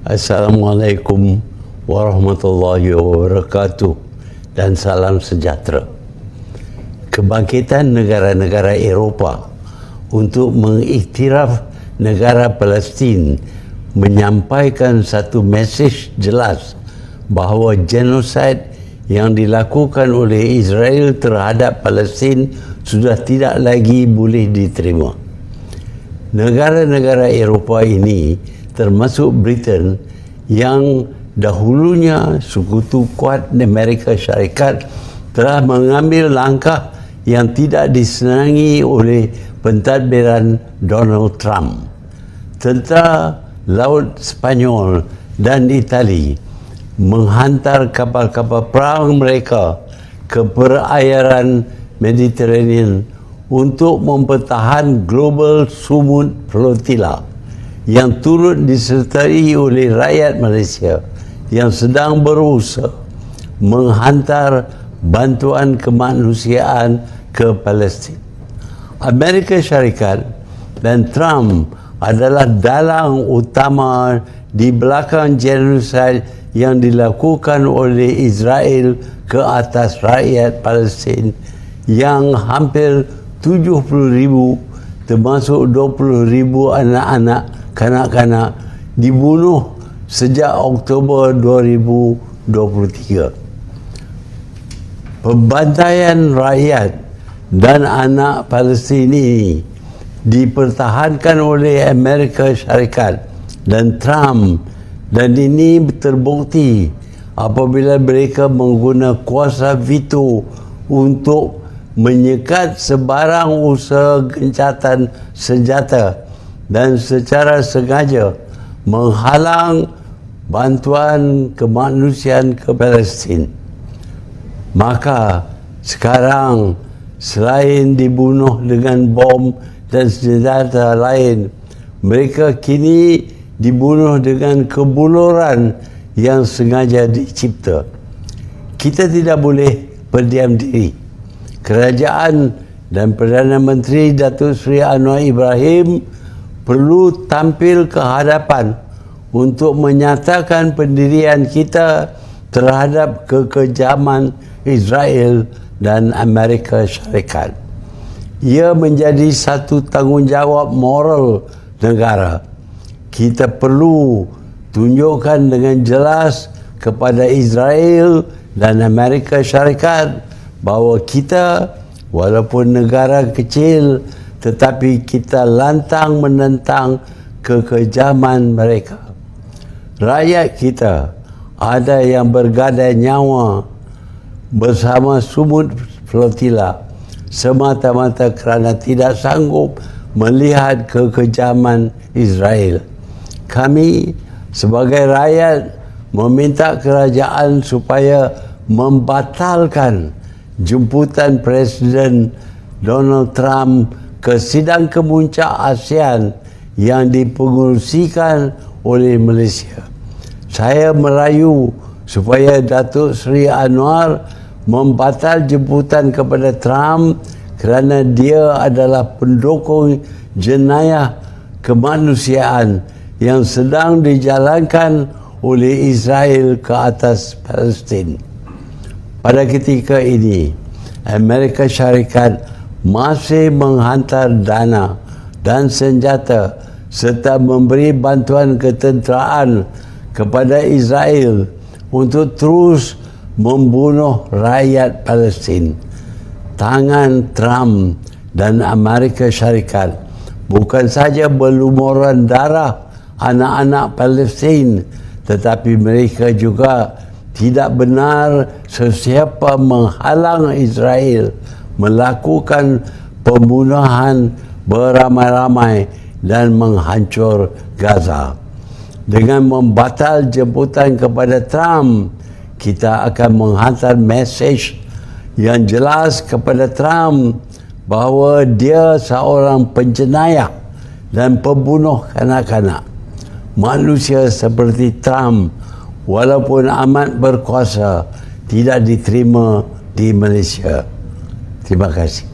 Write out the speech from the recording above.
Assalamualaikum warahmatullahi wabarakatuh dan salam sejahtera. Kebangkitan negara-negara Eropah untuk mengiktiraf negara Palestin menyampaikan satu mesej jelas bahawa genosid yang dilakukan oleh Israel terhadap Palestin sudah tidak lagi boleh diterima. Negara-negara Eropah ini termasuk Britain yang dahulunya sekutu kuat Amerika Syarikat telah mengambil langkah yang tidak disenangi oleh pentadbiran Donald Trump. Tentara Laut Spanyol dan Itali menghantar kapal-kapal perang mereka ke perairan Mediterranean untuk mempertahan global sumut flotilla yang turut disertai oleh rakyat Malaysia yang sedang berusaha menghantar bantuan kemanusiaan ke Palestin. Amerika Syarikat dan Trump adalah dalang utama di belakang genosid yang dilakukan oleh Israel ke atas rakyat Palestin yang hampir 70 ribu termasuk 20 ribu anak-anak kanak-kanak dibunuh sejak Oktober 2023. Pembantaian rakyat dan anak Palestin ini dipertahankan oleh Amerika Syarikat dan Trump dan ini terbukti apabila mereka menggunakan kuasa veto untuk menyekat sebarang usaha gencatan senjata dan secara sengaja menghalang bantuan kemanusiaan ke Palestin. Maka sekarang selain dibunuh dengan bom dan senjata lain, mereka kini dibunuh dengan kebuluran yang sengaja dicipta. Kita tidak boleh berdiam diri. Kerajaan dan Perdana Menteri Datuk Seri Anwar Ibrahim perlu tampil ke hadapan untuk menyatakan pendirian kita terhadap kekejaman Israel dan Amerika Syarikat. Ia menjadi satu tanggungjawab moral negara kita perlu tunjukkan dengan jelas kepada Israel dan Amerika Syarikat bahawa kita walaupun negara kecil tetapi kita lantang menentang kekejaman mereka. Rakyat kita ada yang bergadai nyawa bersama sumut flotila semata-mata kerana tidak sanggup melihat kekejaman Israel kami sebagai rakyat meminta kerajaan supaya membatalkan jemputan Presiden Donald Trump ke sidang kemuncak ASEAN yang dipengurusikan oleh Malaysia. Saya merayu supaya Datuk Seri Anwar membatal jemputan kepada Trump kerana dia adalah pendukung jenayah kemanusiaan yang sedang dijalankan oleh Israel ke atas Palestin. Pada ketika ini, Amerika Syarikat masih menghantar dana dan senjata serta memberi bantuan ketenteraan kepada Israel untuk terus membunuh rakyat Palestin. Tangan Trump dan Amerika Syarikat bukan saja berlumuran darah anak-anak Palestin tetapi mereka juga tidak benar sesiapa menghalang Israel melakukan pembunuhan beramai-ramai dan menghancur Gaza. Dengan membatal jemputan kepada Trump, kita akan menghantar mesej yang jelas kepada Trump bahawa dia seorang penjenayah dan pembunuh kanak-kanak manusia seperti Trump walaupun amat berkuasa tidak diterima di Malaysia. Terima kasih.